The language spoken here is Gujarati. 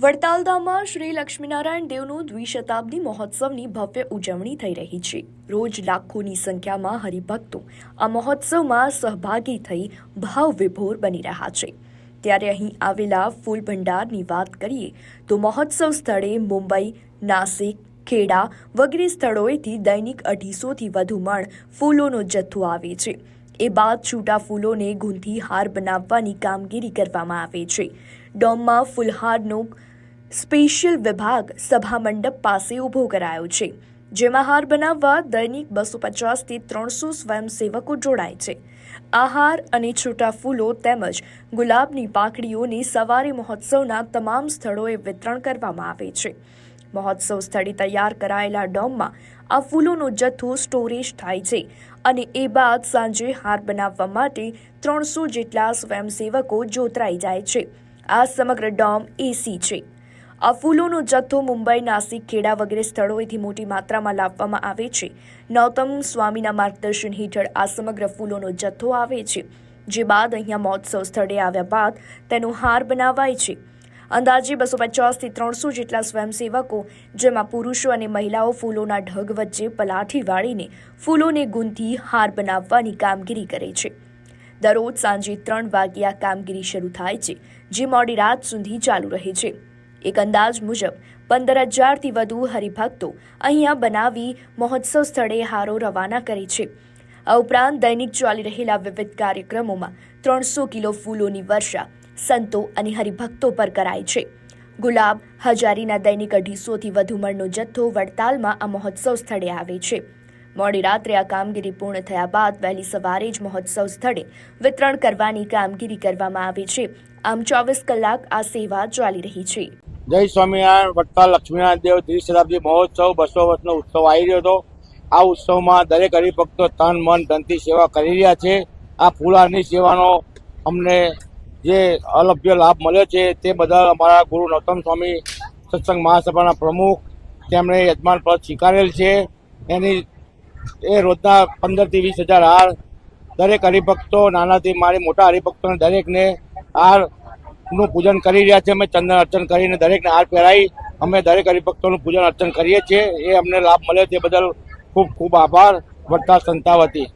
વડતાલધામમાં શ્રી લક્ષ્મીનારાયણ દેવનું દ્વિશતાબ્દી મહોત્સવની ભવ્ય ઉજવણી થઈ રહી છે. રોજ લાખોની સંખ્યામાં હરિભક્તો આ મહોત્સવમાં સહભાગી થઈ ભાવ વિભોર બની રહ્યા છે. ત્યારે અહીં આવેલા ફૂલ ભંડારની વાત કરીએ તો મહોત્સવ સ્થળે મુંબઈ, નાસિક, ખેડા વગેરે સ્થળોએથી દૈનિક અઢીસોથી વધુ મણ ફૂલોનો જથ્થો આવે છે. એ બાદ છૂટા ફૂલોને ગૂંથી હાર બનાવવાની કામગીરી કરવામાં આવે છે. ડોમમાં ફૂલહારનો સ્પેશિયલ વિભાગ સભા મંડપ પાસે ઊભો કરાયો છે, જેમાં હાર બનાવવા દૈનિક બસો પચાસથી ત્રણસો સ્વયંસેવકો જોડાય છે. આ હાર અને છૂટા ફૂલો તેમજ ગુલાબની પાકડીઓની સવારે મહોત્સવના તમામ સ્થળોએ વિતરણ કરવામાં આવે છે. મહોત્સવ સ્થળે તૈયાર કરાયેલા ડોમમાં આ ફૂલોનો જથ્થો સ્ટોરેજ થાય છે અને એ બાદ સાંજે હાર બનાવવા માટે ત્રણસો જેટલા સ્વયંસેવકો જોતરાઈ જાય છે. આ સમગ્ર ડોમ એસી છે. આ ફૂલોનો જથ્થો મુંબઈ નાસિક ખેડા વગેરે સ્થળોએથી મોટી માત્રામાં લાવવામાં આવે છે. નૌતમ સ્વામીના માર્ગદર્શન હેઠળ આ સમગ્ર ફૂલોનો જથ્થો આવે છે, જે બાદ અહીંયા મહોત્સવ સ્થળે આવ્યા બાદ તેનો હાર બનાવાય છે. અંદાજે બસો પચાસથી ત્રણસો જેટલા સ્વયંસેવકો, જેમાં પુરુષો અને મહિલાઓ ફૂલોના ઢગ વચ્ચે પલાઠી વાળીને ફૂલોને ગૂંથી હાર બનાવવાની કામગીરી કરે છે. દરરોજ સાંજે ત્રણ વાગ્યા કામગીરી શરૂ થાય છે, જે મોડી રાત સુધી ચાલુ રહે છે. એક અંદાજ મુજબ, પંદર હજારથી વધુ હરિભક્તો અહીંયા બનાવી મહોત્સવ સ્થળે હારો રવાના કરે છે. આ ઉપરાંત દૈનિક ચાલી રહેલા વિવિધ કાર્યક્રમોમાં ત્રણસો કિલો ફૂલોની વર્ષા સંતો અને હરિભક્તો પર કરાય છે. ગુલાબ, હજારીના દૈનિક અઢીસોથી વધુ મણનો જથ્થો વડતાલમાં આ મહોત્સવ સ્થળે આવે છે. મોડી રાત્રે આ કામગીરી પૂર્ણ થયા બાદ વહેલી સવારે જ મહોત્સવ સ્થળે વિતરણ કરવાની કામગીરી કરવામાં આવે છે. આમ ચોવીસ કલાક આ સેવા ચાલી રહી છે. જય સ્વામિનારાયણ વટતા લક્ષ્મીનારાયણ દેવ દ્વિશતાબ્દી મહોત્સવ, બસો વર્ષનો ઉત્સવ આવી રહ્યો હતો. આ ઉત્સવમાં દરેક હરિભક્તો તન, મન, ધનથી સેવા કરી રહ્યા છે. આ ફૂલાની સેવાનો અમને જે અલભ્ય લાભ મળ્યો છે તે બદલ અમારા ગુરુ નૌતમ સ્વામી સત્સંગ મહાસભાના પ્રમુખ, તેમણે યજમાન પદ સ્વીકારેલ છે. એની, એ રોજના પંદરથી વીસ હજાર હાર દરેક હરિભક્તો, નાનાથી મારી મોટા હરિભક્તોને દરેકને હાર નું પૂજન કરી રહ્યા છે. અમે ચંદન અર્ચન કરીને દરેકને હાર પહેરાવી અમે દરેક હરિભક્તોનું પૂજન અર્ચન કરીએ છીએ. એ અમને લાભ મળ્યો તે બદલ ખૂબ ખૂબ આભાર. વડતાલ સંતાવતી.